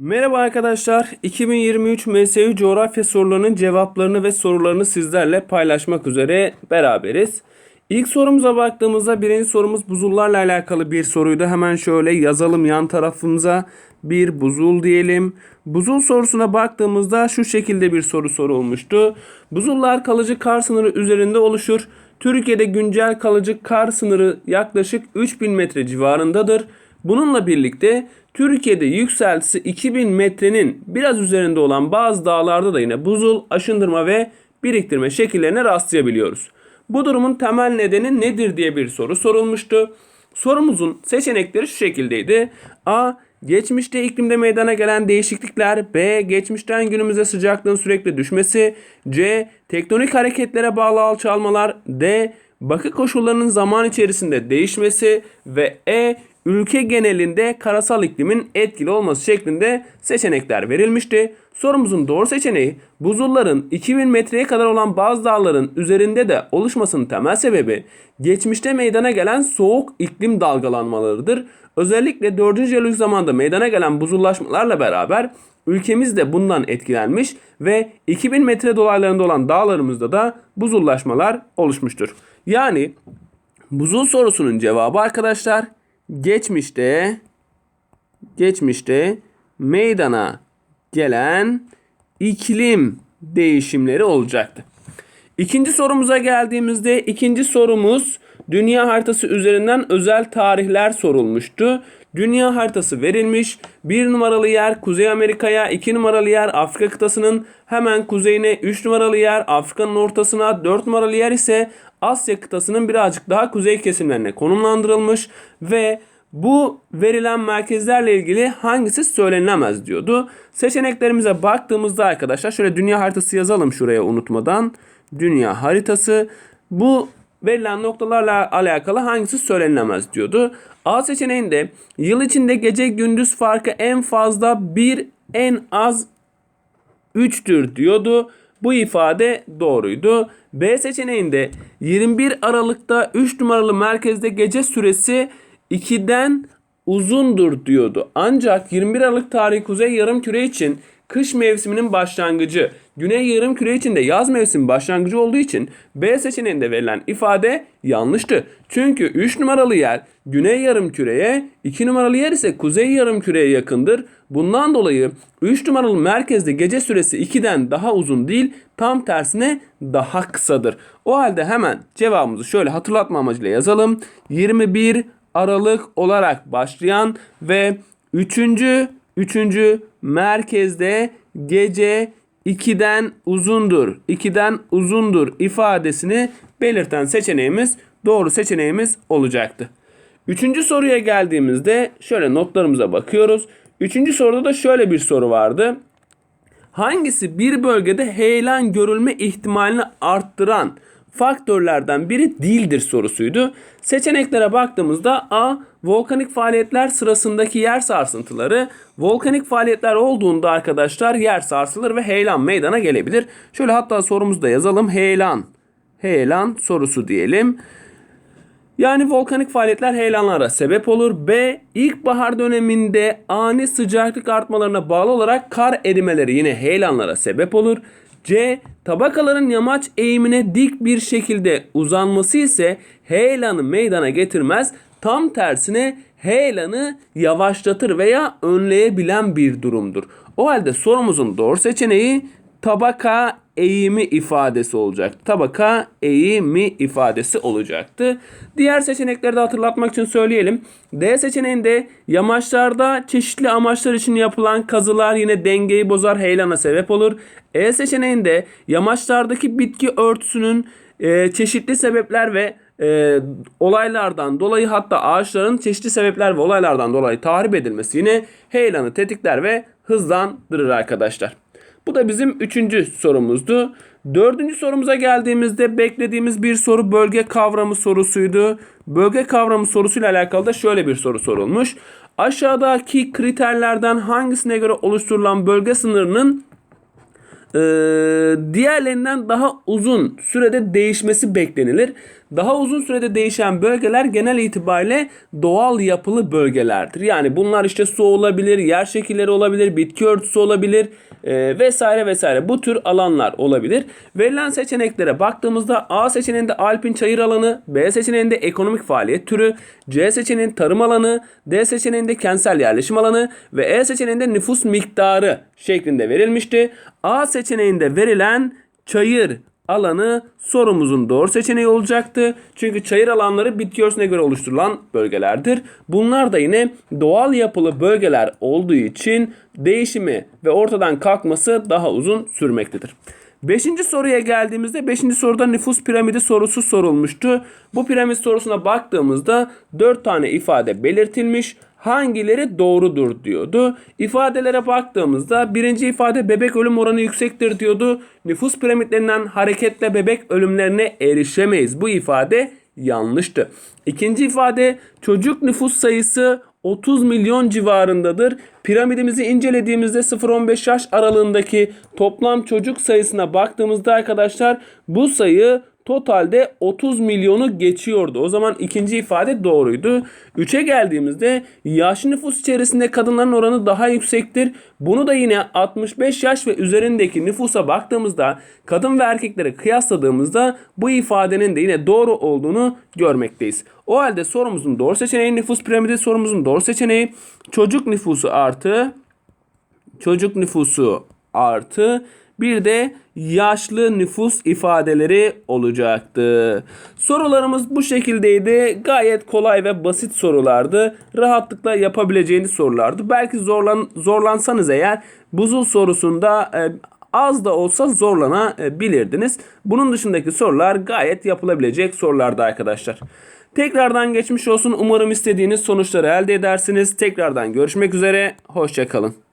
Merhaba arkadaşlar. 2023 MSU coğrafya sorularının cevaplarını ve sorularını sizlerle paylaşmak üzere beraberiz. İlk sorumuza baktığımızda birinci sorumuz buzullarla alakalı bir soruydu. Hemen şöyle yazalım yan tarafımıza bir buzul diyelim. Buzul sorusuna baktığımızda şu şekilde bir soru sorulmuştu. Buzullar kalıcı kar sınırı üzerinde oluşur. Türkiye'de güncel kalıcı kar sınırı yaklaşık 3000 metre civarındadır. Bununla birlikte Türkiye'de yükseltisi 2000 metrenin biraz üzerinde olan bazı dağlarda da yine buzul, aşındırma ve biriktirme şekillerine rastlayabiliyoruz. Bu durumun temel nedeni nedir diye bir soru sorulmuştu. Sorumuzun seçenekleri şu şekildeydi. A. Geçmişte iklimde meydana gelen değişiklikler. B. Geçmişten günümüze sıcaklığın sürekli düşmesi. C. Tektonik hareketlere bağlı alçalmalar. D. Bakı koşullarının zaman içerisinde değişmesi. Ve E. Ülke genelinde karasal iklimin etkili olması şeklinde seçenekler verilmişti. Sorumuzun doğru seçeneği buzulların 2000 metreye kadar olan bazı dağların üzerinde de oluşmasının temel sebebi geçmişte meydana gelen soğuk iklim dalgalanmalarıdır. Özellikle 4. jeolojik zamanda meydana gelen buzullaşmalarla beraber ülkemiz de bundan etkilenmiş ve 2000 metre dolaylarında olan dağlarımızda da buzullaşmalar oluşmuştur. Yani buzul sorusunun cevabı arkadaşlar geçmişte geçmişte meydana gelen iklim değişimleri olacaktı. İkinci sorumuza geldiğimizde ikinci sorumuz dünya haritası üzerinden özel tarihler sorulmuştu. Dünya haritası verilmiş. Bir numaralı yer Kuzey Amerika'ya, iki numaralı yer Afrika kıtasının hemen kuzeyine, üç numaralı yer Afrika'nın ortasına, dört numaralı yer ise Asya kıtasının birazcık daha kuzey kesimlerine konumlandırılmış ve bu verilen merkezlerle ilgili hangisi söylenemez diyordu. Seçeneklerimize baktığımızda arkadaşlar şöyle dünya haritası yazalım şuraya unutmadan. Dünya haritası bu verilen noktalarla alakalı hangisi söylenemez diyordu. A seçeneğinde yıl içinde gece gündüz farkı en fazla 1 en az 3'tür diyordu. Bu ifade doğruydu. B seçeneğinde 21 Aralık'ta 3 numaralı merkezde gece süresi 2'den uzundur diyordu. Ancak 21 Aralık tarihi Kuzey Yarımküre için kış mevsiminin başlangıcı, Güney Yarımküre için de yaz mevsimi başlangıcı olduğu için B seçeneğinde verilen ifade yanlıştı. Çünkü 3 numaralı yer Güney Yarımküre'ye, 2 numaralı yer ise Kuzey Yarımküre'ye yakındır. Bundan dolayı 3 numaralı merkezde gece süresi 2'den daha uzun değil, tam tersine daha kısadır. O halde hemen cevabımızı şöyle hatırlatma amacıyla yazalım. 21 Aralık olarak başlayan ve 3. 3. merkezde gece 2'den uzundur. 2'den uzundur ifadesini belirten seçeneğimiz doğru seçeneğimiz olacaktı. Üçüncü soruya geldiğimizde şöyle notlarımıza bakıyoruz. Üçüncü soruda da şöyle bir soru vardı. Hangisi bir bölgede heyelan görülme ihtimalini arttıran faktörlerden biri değildir sorusuydu. Seçeneklere baktığımızda A. Volkanik faaliyetler sırasındaki yer sarsıntıları. Volkanik faaliyetler olduğunda arkadaşlar yer sarsılır ve heyelan meydana gelebilir. Şöyle hatta sorumuzda yazalım. Heyelan. Heyelan sorusu diyelim. Yani volkanik faaliyetler heyelanlara sebep olur. B. İlkbahar döneminde ani sıcaklık artmalarına bağlı olarak kar erimeleri yine heyelanlara sebep olur. C. Tabakaların yamaç eğimine dik bir şekilde uzanması ise heyelanı meydana getirmez. Tam tersine heyelanı yavaşlatır veya önleyebilen bir durumdur. O halde sorumuzun doğru seçeneği tabaka eğimi ifadesi olacak. Tabaka eğimi ifadesi olacaktı. Diğer seçenekleri de hatırlatmak için söyleyelim. D seçeneğinde yamaçlarda çeşitli amaçlar için yapılan kazılar yine dengeyi bozar heyelana sebep olur. E seçeneğinde yamaçlardaki bitki örtüsünün e, çeşitli sebepler ve e, olaylardan dolayı hatta ağaçların çeşitli sebepler ve olaylardan dolayı tahrip edilmesi yine heyelanı tetikler ve hızlandırır arkadaşlar. Bu da bizim üçüncü sorumuzdu. Dördüncü sorumuza geldiğimizde beklediğimiz bir soru bölge kavramı sorusuydu. Bölge kavramı sorusuyla alakalı da şöyle bir soru sorulmuş. Aşağıdaki kriterlerden hangisine göre oluşturulan bölge sınırının e, diğerlerinden daha uzun sürede değişmesi beklenilir. Daha uzun sürede değişen bölgeler genel itibariyle doğal yapılı bölgelerdir. Yani bunlar işte su olabilir, yer şekilleri olabilir, bitki örtüsü olabilir e, vesaire vesaire. Bu tür alanlar olabilir. Verilen seçeneklere baktığımızda A seçeneğinde alpin çayır alanı, B seçeneğinde ekonomik faaliyet türü, C seçeneğinde tarım alanı, D seçeneğinde kentsel yerleşim alanı ve E seçeneğinde nüfus miktarı şeklinde verilmişti. A seçeneğinde verilen çayır alanı sorumuzun doğru seçeneği olacaktı. Çünkü çayır alanları bitki örtüsüne göre oluşturulan bölgelerdir. Bunlar da yine doğal yapılı bölgeler olduğu için değişimi ve ortadan kalkması daha uzun sürmektedir. Beşinci soruya geldiğimizde beşinci soruda nüfus piramidi sorusu sorulmuştu. Bu piramit sorusuna baktığımızda dört tane ifade belirtilmiş. Hangileri doğrudur diyordu. İfadelere baktığımızda birinci ifade bebek ölüm oranı yüksektir diyordu. Nüfus piramitlerinden hareketle bebek ölümlerine erişemeyiz. Bu ifade yanlıştı. İkinci ifade çocuk nüfus sayısı 30 milyon civarındadır. Piramidimizi incelediğimizde 0-15 yaş aralığındaki toplam çocuk sayısına baktığımızda arkadaşlar bu sayı totalde 30 milyonu geçiyordu. O zaman ikinci ifade doğruydu. 3'e geldiğimizde yaşlı nüfus içerisinde kadınların oranı daha yüksektir. Bunu da yine 65 yaş ve üzerindeki nüfusa baktığımızda kadın ve erkekleri kıyasladığımızda bu ifadenin de yine doğru olduğunu görmekteyiz. O halde sorumuzun doğru seçeneği nüfus piramidi sorumuzun doğru seçeneği çocuk nüfusu artı çocuk nüfusu artı bir de yaşlı nüfus ifadeleri olacaktı. Sorularımız bu şekildeydi. Gayet kolay ve basit sorulardı. Rahatlıkla yapabileceğiniz sorulardı. Belki zorlan zorlansanız eğer buzul sorusunda e, az da olsa zorlanabilirdiniz. Bunun dışındaki sorular gayet yapılabilecek sorulardı arkadaşlar. Tekrardan geçmiş olsun. Umarım istediğiniz sonuçları elde edersiniz. Tekrardan görüşmek üzere. Hoşçakalın.